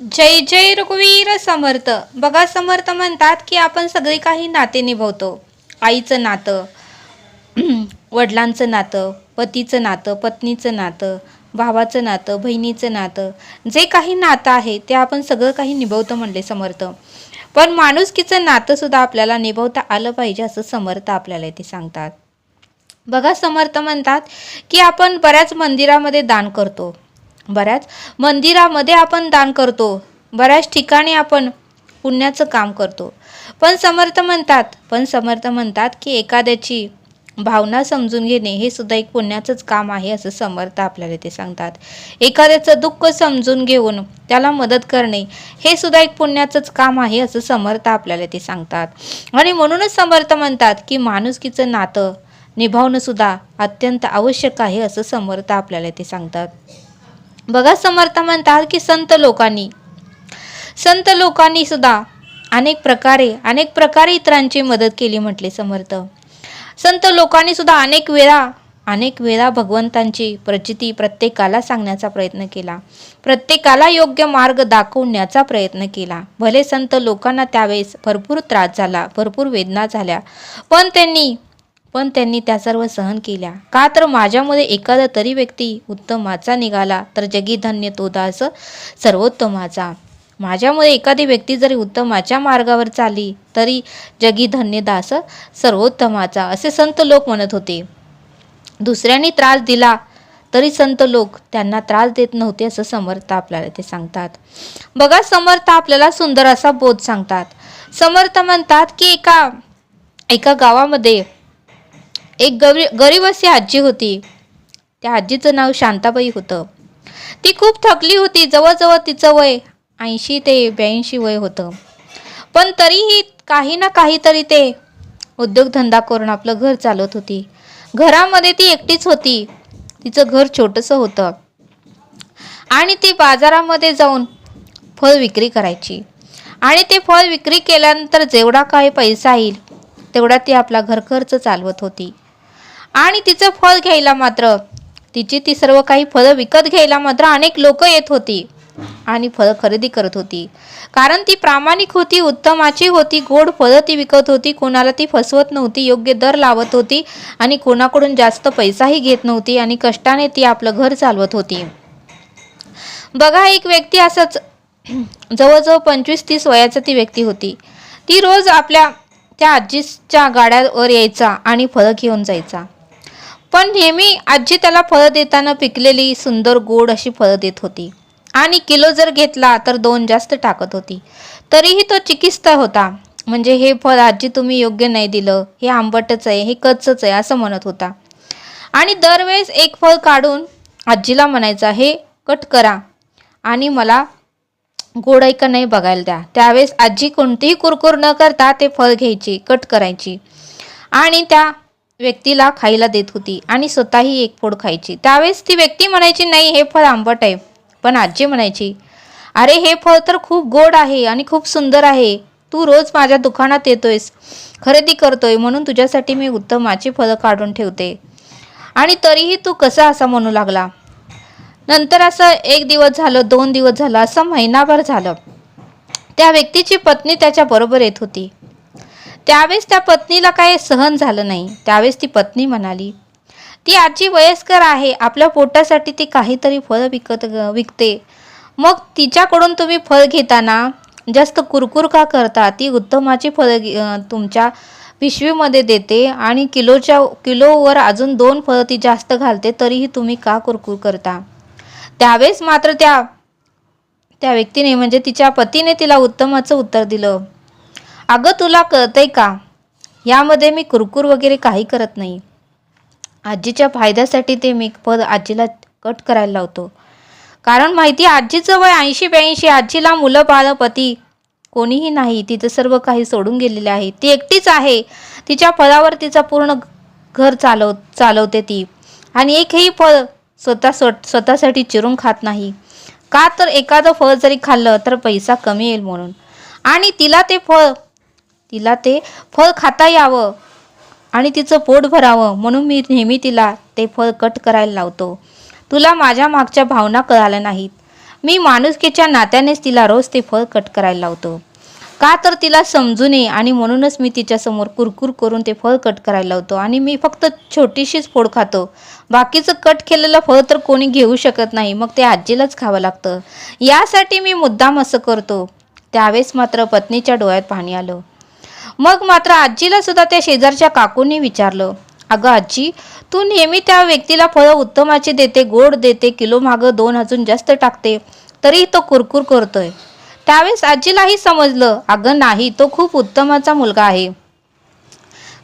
जय जय रघुवीर समर्थ. बघा समर्थ म्हणतात की आपण सगळी काही नाते निभवतो. आईचं नातं वडिलांचं नातं पतीचं नातं पत्नीचं नातं भावाचं नातं बहिणीचं नातं जे काही नातं आहे ते आपण सगळं काही निभवतो म्हणले समर्थ. पण माणुसकीचं नातंसुद्धा आपल्याला निभवता आलं पाहिजे असं समर्थ आपल्याला ते सांगतात. बघा समर्थ म्हणतात की आपण बऱ्याच मंदिरामध्ये दान करतो. बऱ्याच मंदिरामध्ये आपण दान करतो. बऱ्याच ठिकाणी आपण पुण्याचं काम करतो. पण समर्थ म्हणतात पण समर्थ म्हणतात की एखाद्याची भावना समजून घेणे हे सुद्धा एक पुण्याचंच काम आहे असं समर्थ आपल्याला ते सांगतात. एखाद्याचं दुःख समजून घेऊन त्याला मदत करणे हे सुद्धा एक पुण्याचंच काम आहे असं समर्थ आपल्याला ते सांगतात. आणि म्हणूनच समर्थ म्हणतात की माणुसकीचं नातं निभावणं सुद्धा अत्यंत आवश्यक आहे असं समर्थ आपल्याला ते सांगतात. बघा समर्थ म्हणतात की संत लोकांनी. संत लोकांनी सुद्धा अनेक प्रकारे अनेक प्रकारे इतरांची मदत केली म्हटले समर्थ. संत लोकांनी सुद्धा अनेक वेळा अनेक वेळा भगवंतांची प्रचिती प्रत्येकाला सांगण्याचा प्रयत्न केला. प्रत्येकाला योग्य मार्ग दाखवण्याचा प्रयत्न केला. भले संत लोकांना त्यावेळेस भरपूर त्रास झाला भरपूर वेदना झाल्या पण त्यांनी पण त्यांनी त्या सर्व सहन केल्या. का तर माझ्यामध्ये एखादा तरी व्यक्ती उत्तमाचा निघाला तर जगी धन्य तो दास सर्वोत्तमाचा. माझ्यामुळे एखादी व्यक्ती जरी उत्तमाच्या मार्गावर चालली तरी जगी धन्य दास सर्वोत्तमाचा असे संत लोक म्हणत होते. दुसऱ्यांनी त्रास दिला तरी संत लोक त्यांना त्रास देत नव्हते असं समर्थ आपल्याला ते सांगतात. बघा समर्थ आपल्याला सुंदर असा बोध सांगतात. समर्थ म्हणतात की एका एका गावामध्ये एक गरी गरीब अशी आजी होती. त्या आजीचं नाव शांताबाई होतं. ती खूप थकली होती. जवळजवळ तिचं वय ऐंशी ते ब्याऐंशी वय होतं. पण तरीही काही ना काहीतरी ते उद्योगधंदा करून आपलं घर चालवत होती. घरामध्ये ती एकटीच होती. तिचं घर छोटंसं होतं. आणि ती बाजारामध्ये जाऊन फळ विक्री करायची. आणि ते फळ विक्री केल्यानंतर जेवढा काही पैसा येईल तेवढा ती आपला घरखर्च चालवत होती. आणि तिचं फळ घ्यायला मात्र तिची ती सर्व काही फळं विकत घ्यायला मात्र अनेक लोक येत होती आणि फळं खरेदी करत होती. कारण ती प्रामाणिक होती उत्तमाची होती गोड फळं ती विकत होती कोणाला ती फसवत नव्हती योग्य दर लावत होती आणि कोणाकडून जास्त पैसाही घेत नव्हती आणि कष्टाने ती आपलं घर चालवत होती. बघा एक व्यक्ती असंच जवळजवळ पंचवीस तीस वयाचा ती व्यक्ती होती. ती रोज आपल्या त्या आजीच्या गाड्यावर यायचा आणि फळं घेऊन जायचा. पण नेहमी आजी त्याला फळं देताना पिकलेली सुंदर गोड अशी फळं देत होती. आणि किलो जर घेतला तर दोन जास्त टाकत होती. तरीही तो चिकित्सा होता. म्हणजे हे फळ आजी तुम्ही योग्य नाही दिलं. हे आंबटच आहे हे कच्चच आहे असं म्हणत होता. आणि दरवेळेस एक फळ काढून आजीला म्हणायचा हे कट करा. आणि मला गोड ऐका नाही बघायला द्या. त्यावेळेस आजी कोणतीही कुरकुर न करता ते फळ घ्यायची कट करायची. आणि त्या व्यक्तीला खायला देत होती आणि स्वतःही एक फोड खायची. त्यावेळेस ती व्यक्ती म्हणायची नाही हे फळ आंबट आहे. पण आजी म्हणायची अरे हे फळ तर खूप गोड आहे आणि खूप सुंदर आहे. तू रोज माझ्या दुकानात येतोयस खरेदी करतोय म्हणून तुझ्यासाठी मी उत्तमाची फळं काढून ठेवते. आणि तरीही तू कसा असा म्हणू लागला? नंतर असं एक दिवस झालं दोन दिवस झालं असं महिनाभर झालं. त्या व्यक्तीची पत्नी त्याच्या बरोबर येत होती. त्यावेळेस त्या पत्नीला काही सहन झालं नाही. त्यावेळेस ती पत्नी म्हणाली ती आजी वयस्कर आहे आपल्या पोटासाठी ती काहीतरी फळं विकत विकते. मग तिच्याकडून तुम्ही फळ घेताना जास्त कुरकुर का करता? ती उत्तमाची फळं तुमच्या पिशवीमध्ये देते आणि किलोच्या किलोवर अजून दोन फळं ती जास्त घालते तरीही तुम्ही का कुरकुर करता? त्यावेळेस मात्र त्या त्या व्यक्तीने म्हणजे तिच्या पतीने तिला उत्तमाचं उत्तर दिलं. अगं तुला कळतंय का? यामध्ये मी कुरकुर वगैरे काही करत नाही. आजीच्या फायद्यासाठी ते मी पद आजीला कट करायला लावतो. कारण माहिती आहे, आजीचं वय ऐंशी ब्याऐंशी. आजीला मुलं बाळ पती कोणीही नाही. तिचं सर्व काही सोडून गेलेले आहे. ती एकटीच आहे. तिच्या फळावर तिचा पूर्ण घर चालव चालवते ती. आणि एकही फळ स्वतः स्व- स्वतःसाठी चिरून खात नाही. का तर एखादं फळ जरी खाल्लं तर पैसा कमी येईल म्हणून. आणि तिला ते फळ तिला ते फळ खाता यावं आणि तिचं पोट भरावं म्हणून मी नेहमी तिला ते फळ कट करायला लावतो. तुला माझ्या मागच्या भावना कळाल्या नाहीत. मी माणुसकीच्या नात्यानेच तिला रोज ते फळ कट करायला लावतो. का तर तिला समजू नये आणि म्हणूनच मी तिच्यासमोर कुरकुर करून ते फळ कट करायला लावतो आणि मी फक्त छोटीशीच फोड खातो. बाकीचं कट केलेलं फळ तर कोणी घेऊ शकत नाही मग ते आजीलाच खावं लागतं. यासाठी मी मुद्दाम असं करतो. त्यावेळेस मात्र पत्नीच्या डोळ्यात पाणी आलं. मग मात्र आजीला सुद्धा त्या शेजारच्या काकूंनी विचारलं अगं आजी तू नेहमी त्या व्यक्तीला फळं उत्तमाची देते गोड देते किलो मागं दोन अजून जास्त टाकते तरी तो कुरकुर करतोय. त्यावेळेस आजीलाही समजलं अगं नाही तो खूप उत्तमाचा मुलगा आहे.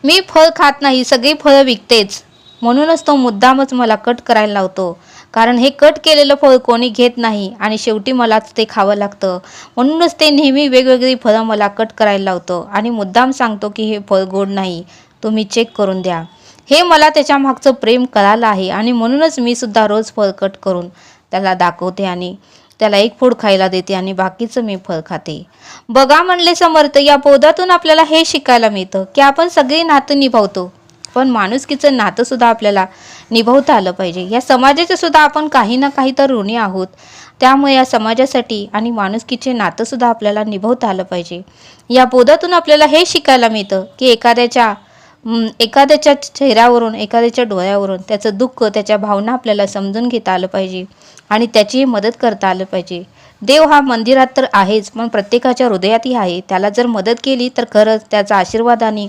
मी फळ खात नाही सगळी फळं विकतेच. म्हणूनच तो मुद्दामच मला कट करायला लावतो. कारण हे कट केलेलं फळ कोणी घेत नाही आणि शेवटी मलाच ते खावं लागतं. म्हणूनच ते नेहमी वेगवेगळी फळं मला कट करायला लावतं आणि मुद्दाम सांगतो की हे फळ गोड नाही. तुम्ही चेक करून द्या. हे मला त्याच्या मागचं प्रेम कळालं आहे आणि म्हणूनच मी सुद्धा रोज फळ कट करून त्याला दाखवते आणि त्याला एक फोड खायला देते आणि बाकीचं मी फळ खाते. बघा म्हणले समर्थ या बोधातून आपल्याला हे शिकायला मिळतं की आपण सगळी नातं निभावतो. पण माणुसकीचं नातंसुद्धा आपल्याला निभवता आलं पाहिजे. या समाजाचं सुद्धा आपण काही ना काही तर ऋणी आहोत. त्यामुळे या समाजासाठी आणि माणुसकीचे नातंसुद्धा आपल्याला निभवता आलं पाहिजे. या बोधातून आपल्याला हे शिकायला मिळतं की एखाद्याच्या एखाद्याच्या चेहऱ्यावरून एखाद्याच्या डोळ्यावरून त्याचं दुःख त्याच्या भावना आपल्याला समजून घेता आलं पाहिजे आणि त्याचीही मदत करता आलं पाहिजे. देव हा मंदिरात तर आहेच पण प्रत्येकाच्या हृदयातही आहे. त्याला जर मदत केली तर खरंच त्याचा आशीर्वाद आणि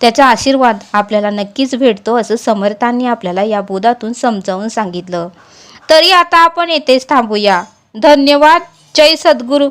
त्याचा आशीर्वाद आपल्याला नक्कीच भेटतो असं समर्थांनी आपल्याला या बोधातून समजावून सांगितलं. तरी आता आपण येथेच थांबूया. धन्यवाद. जय सद्गुरू.